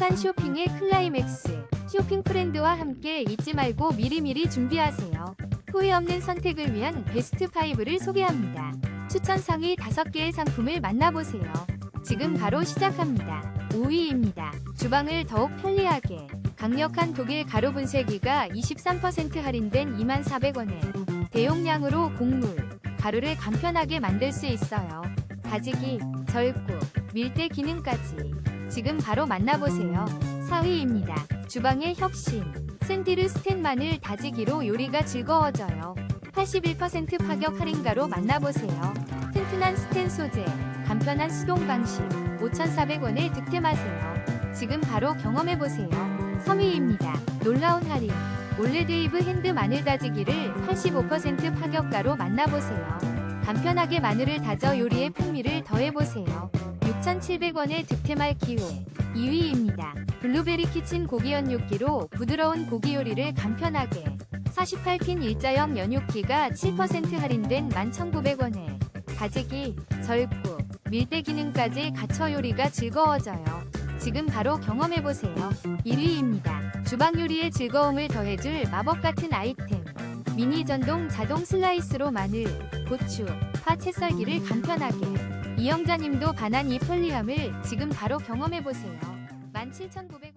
행복한 쇼핑의 클라이맥스. 쇼핑 프렌드와 함께 잊지 말고 미리미리 준비하세요. 후회 없는 선택을 위한 베스트 5를 소개합니다. 추천 상위 5개의 상품을 만나보세요. 지금 바로 시작합니다. 5위입니다. 주방을 더욱 편리하게. 강력한 독일 가루 분쇄기가 23% 할인된 24,000원에 대용량으로 곡물, 가루를 간편하게 만들 수 있어요. 다지기, 절구, 밀대 기능까지. 지금 바로 만나보세요. 4위입니다. 주방의 혁신. 샌디르 스텐 마늘 다지기로 요리가 즐거워져요. 81% 파격 할인가로 만나보세요. 튼튼한 스텐 소재, 간편한 수동 방식, 5,400원에 득템하세요. 지금 바로 경험해보세요. 3위입니다. 놀라운 할인. 올레데이브 핸드 마늘 다지기를 85% 파격가로 만나보세요. 간편하게 마늘을 다져 요리의 풍미를 더해보세요. 6,700원에 득템할 기회. 2위입니다. 블루베리 키친 고기 연육기로 부드러운 고기 요리를 간편하게. 48핀 일자형 연육기가 7% 할인된 11,900원에 다지기, 절구, 밀대 기능까지 갖춰 요리가 즐거워져요. 지금 바로 경험해보세요. 1위입니다. 주방 요리의 즐거움을 더해줄 마법 같은 아이템. 미니 전동 자동 슬라이스로 마늘, 고추, 파 채 썰기를 간편하게. 이영자님도 이 편리함을 지금 바로 경험해보세요. 17,900원